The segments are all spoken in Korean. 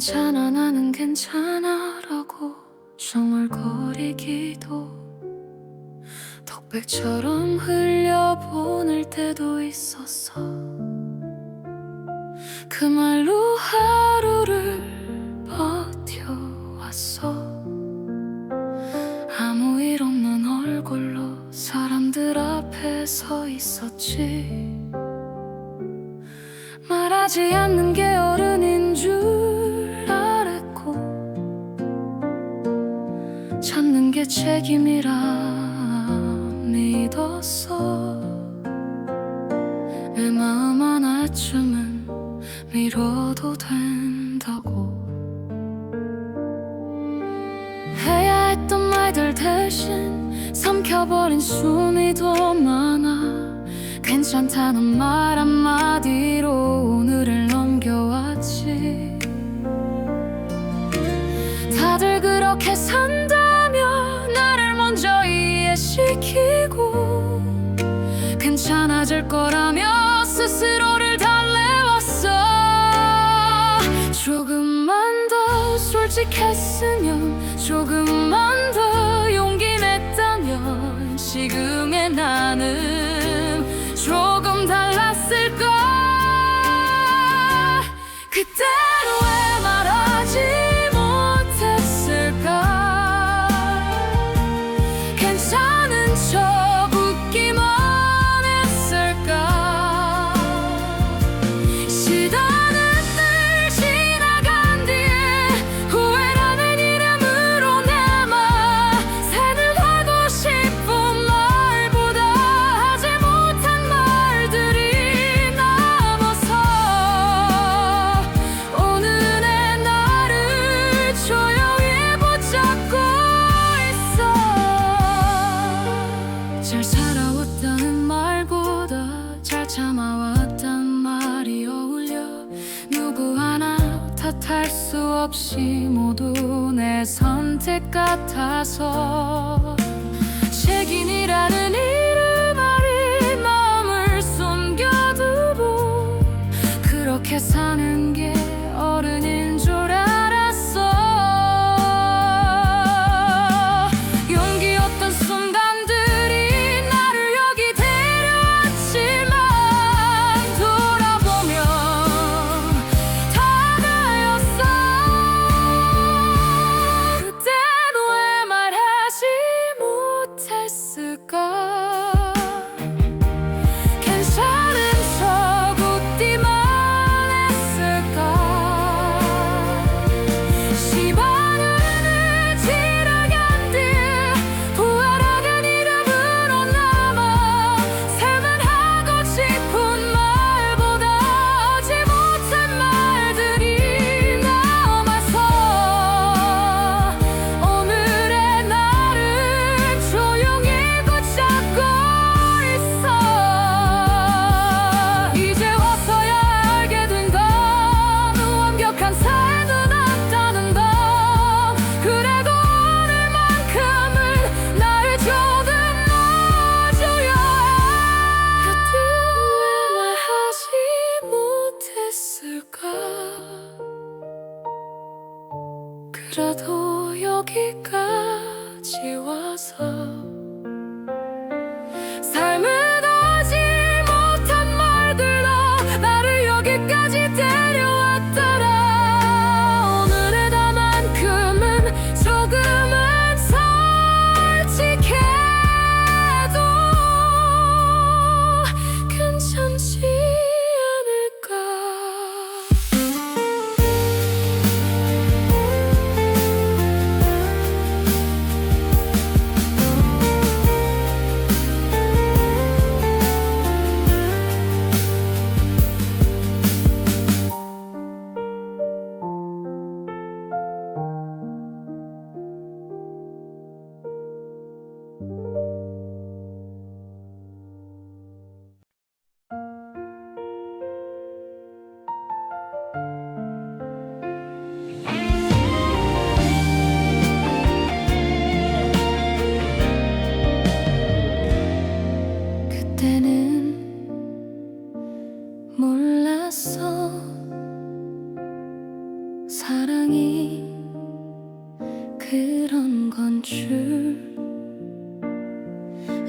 괜찮아 나는 괜찮아라고 중얼거리기도 덕백처럼 흘려보낼 때도 있었어 그 말로 하루를 버텨왔어. 아무 일 없는 얼굴로 사람들 앞에 서 있었지. 말하지 않는 게 어른 책임이라 믿었어. 내 마음 하나쯤은 미뤄도 된다고. 해야 했던 말들 대신 삼켜버린 숨이 더 많아. 괜찮다는 말 한마디로 오늘을 넘겨왔지. 다들 그렇게 나를 먼저 이해시키고 괜찮아질 거라며 스스로를 달래왔어. 조금만 더 솔직했으면 조금만 더 용기 냈다면 지금의 나는 선택 같아서 책임이라는 이름 아래 마음을 숨겨두고 그렇게 사는 게 와서 삶을 Música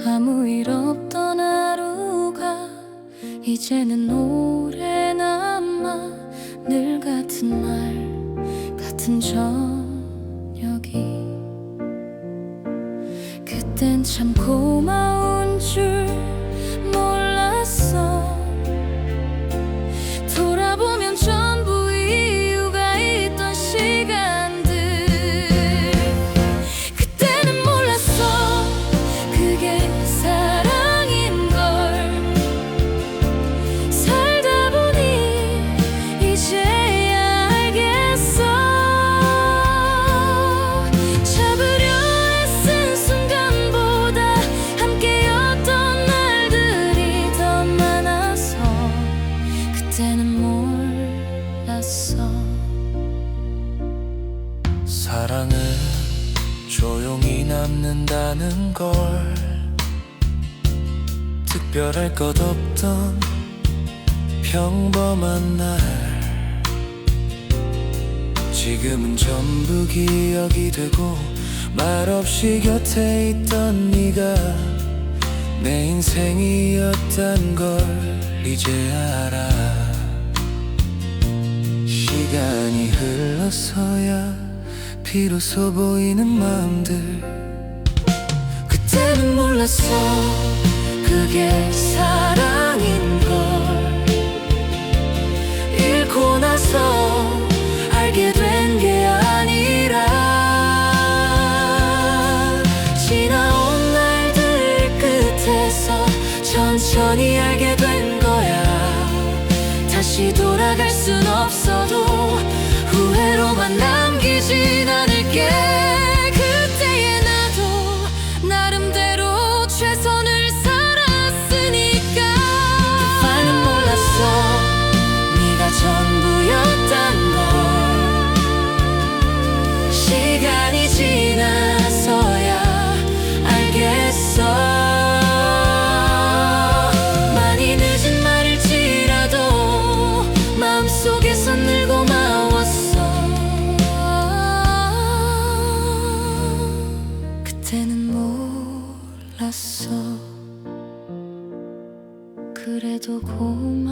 아무 일 없던 하루가 이제는 오래 남아 늘 같은 날 같은 저녁이. 그땐 참 고마운 줄 특별할 것 없던 평범한 날. 지금은 전부 기억이 되고 말없이 곁에 있던 네가 내 인생이었단 걸 이제 알아. 시간이 흘러서야 비로소 보이는 마음들. 그때는 몰랐어 그게 사랑인 걸 잃고 나서 알게 된 게 아니라 지나온 날들 끝에서 천천히 알게 된 거야. 다시 돌아갈 순 없어도 후회로만 남기진 그래도 고마웠어